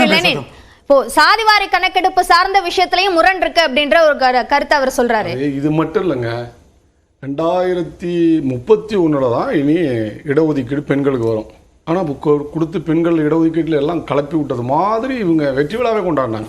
அண்ணா Lenin. இப்போ சாதிவாரி கணக்கெடுப்பு சார்ந்த விஷயத்திலையும் முரண் இருக்கு அப்படின்ற ஒரு கரு- கருத்தை அவர் சொல்றாரு. இது மட்டும் இல்லைங்க. ரெண்டாயிரத்தி முப்பத்தி ஒன்றில் தான் இனி இடஒதுக்கீடு பெண்களுக்கு வரும். ஆனால் இப்போ கொடுத்து பெண்கள் இடஒதுக்கீட்டில் எல்லாம் கலப்பி விட்டது மாதிரி இவங்க வெற்றி விழாவே கொண்டாடினாங்க.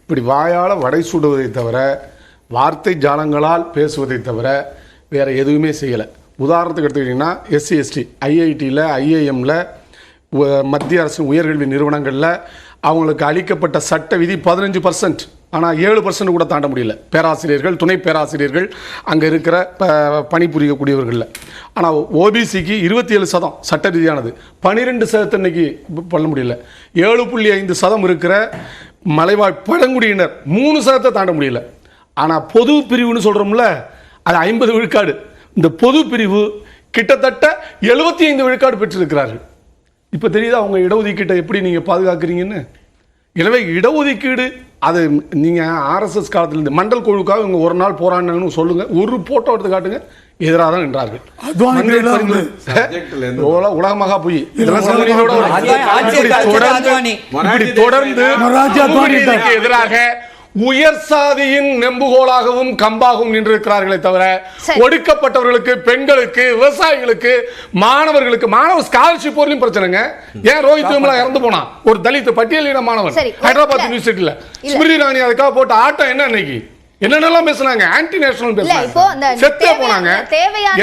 இப்படி வாயால் வடை சுடுவதை தவிர வார்த்தை ஜாலங்களால் பேசுவதை தவிர வேற எதுவுமே செய்யலை. உதாரணத்துக்கு எடுத்துக்கிட்டிங்கன்னா எஸ்சி எஸ்டி ஐஐடியில் ஐஐஎம்மில் மத்திய அரசு உயர்கல்வி நிறுவனங்களில் அவங்களுக்கு அளிக்கப்பட்ட சட்ட விதி பதினஞ்சு பர்சன்ட் ஆனால் ஏழு பர்சன்ட் கூட தாண்ட முடியல. பேராசிரியர்கள் துணை பேராசிரியர்கள் அங்கே இருக்கிற ப- பணிபுரியக்கூடியவர்களில். ஆனால் ஓபிசிக்கு இருபத்தி ஏழு சதம் சட்ட ரீதியானது பன்னிரெண்டு சதத்தை இன்னைக்கு பண்ண முடியல. ஏழு புள்ளி ஐந்து சதம் இருக்கிற மலைவாழ் பழங்குடியினர் மூணு சதத்தை தாண்ட முடியல. ஆனால் பொது பிரிவுன்னு சொல்கிறோம்ல அது ஐம்பது விழுக்காடு. இந்த பொது பிரிவு கிட்டத்தட்ட எழுபத்தி ஐந்து விழுக்காடு பெற்றிருக்கிறார்கள். இப்போ தெரியுதா அவங்க இடஒதுக்கீட்டை எப்படி நீங்கள் பாதுகாக்கிறீங்கன்னு? எனவே இடஒதுக்கீடு அது நீங்கள் ஆர்எஸ்எஸ் காலத்திலிருந்து மண்டல் குழுக்காக இவங்க ஒரு நாள் போராடினாங்கன்னு சொல்லுங்கள் ஒரு போட்டோ எடுத்து காட்டுங்க. எதிராக தான் நின்றார்கள். உலகமாக போய். தொடர்ந்து-. எதிராக உயர் சாதியின் நெம்புகோலாகவும் கம்பாகவும் நின்றிருக்கிறார்களே தவிர. ஒடுக்கப்பட்டவர்களுக்கு பெண்களுக்கு விவசாயிகளுக்கு மாணவர்களுக்கு மாணவ ஸ்காலர்ஷிப் போர்லயும் பிரச்சனைங்க ஏன் ரோஹித் விமலா இறந்து போனா ஒரு தலித் பட்டியலின மாணவன் சரி. ஹைதராபாத். யூனிவர்சிட்டியில இல்ல. ஸ்மிருதி இராணி அதுக்காக போட்ட ஆட்டம் என்ன அன்னைக்கு என்னென்னலாம் பேசுனாங்க ஆன்டி நேஷனல் பேசுனாங்க செத்தே போனாங்க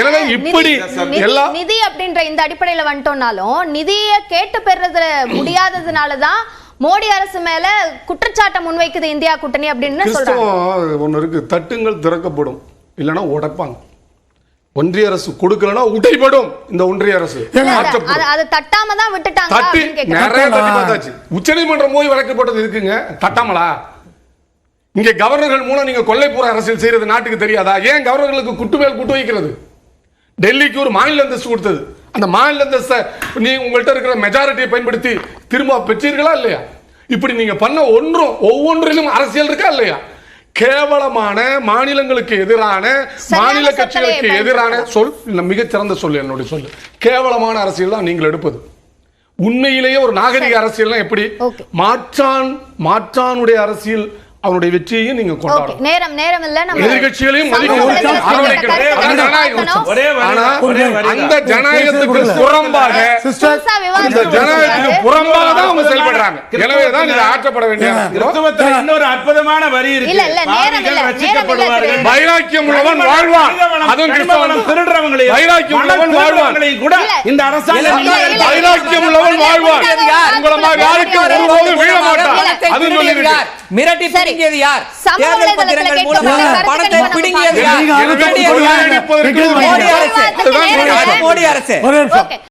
எனவே இப்படி நிதி- நிதி- அப்படின்ற இந்த அடிப்படையில வந்துட்டோம்னாலும் நிதியை கேட்டு பெறது முடியாததுனால தான் மோடி அரசு மேல குற்றச்சாட்டை முன்வைக்குது இந்தியா கூட்டணி அப்படின்னு சொல்றாங்க. ஒன்று இருக்கு. தட்டுங்கள் திறக்கப்படும். இல்லைன்னா உடைப்பாங்க. ஒன்றிய அரசு கொடுக்கலன்னா உடைபடும். இந்த ஒன்றிய அரசு. அது- தட்டாம தான் விட்டுட்டாங்க தட்டி. நிறைய தட்டி. பார்த்தாச்சு. உச்சநீதிமன்றம் போய் வழக்கு போட்டது இருக்குங்க. தட்டாமலா? இங்க கவர்னர்கள் மூலம் நீங்க கொல்லைப்புற அரசியல் செய்யறது நாட்டுக்கு தெரியாதா? ஏன் கவர்னர்களுக்கு குட்டு மேல் குட்டு வைக்கிறது? டெல்லிக்கு ஒரு மாநில அந்தஸ்து கொடுத்தது. அந்த மாநில அந்தஸ்தை நீ உங்கள்கிட்ட இருக்கிற மெஜாரிட்டியை பயன்படுத்தி திரும்ப பெற்றீர்களா இல்லையா? இப்படி நீங்க பண்ண ஒன்றும் ஒவ்வொன்றிலும் அரசியல் இருக்கா இல்லையா? கேவலமான மாநிலங்களுக்கு எதிரான மாநில கட்சிகளுக்கு. எதிரான சொல் மிகச்சிறந்த சொல் என்னுடைய சொல். கேவலமான அரசியல் தான் நீங்கள் எடுப்பது. உண்மையிலேயே ஒரு நாகரிக அரசியல்னா எப்படி. மாற்றான் மாற்றானுடைய அரசியல் அவனுடைய வெற்றியையும் நீங்க கொண்டாடணும் நேரம் நேரம் இல்ல நம்ம வரி அந்த ஜனநாயகத்துக்கு. புறம்பாக விவாதம் ஜனநாயகத்துக்கு. புறம்பாக தான் அவங்க செயல்படுறாங்க எனவே தான் இது ஆற்றப்பட வேண்டிய இன்னொரு அற்புதமான வரி இருக்கு இல்ல, இல்ல, நேரம் பாவிகள் இல்ல, நேரம் ரட்சிக்கப்படுவார்கள். இல்ல. வைராக்கியம் உள்ளவன் வாழ்வான் அதுவும் கிறிஸ்தவன் திருடுறவங்களையும் வைராக்கியம் உள்ளவன் வாழ்வான். கூட. இந்த அரசாங்கம். வைராக்கியம் உள்ளவன் வாழ்வான்? உங்களை மாதிரி யாருக்கு ஒருபோதும் வீழ மாட்டான் அது சொல்லியிருக்கு யார்? மிரட்டி. பிடுங்கியது யார்? தேர்தல் பத்திரங்கள் மூலமாக பணத்தை பிடுங்கியது. யார்? மோடி. அரசு. மோடி அரசு.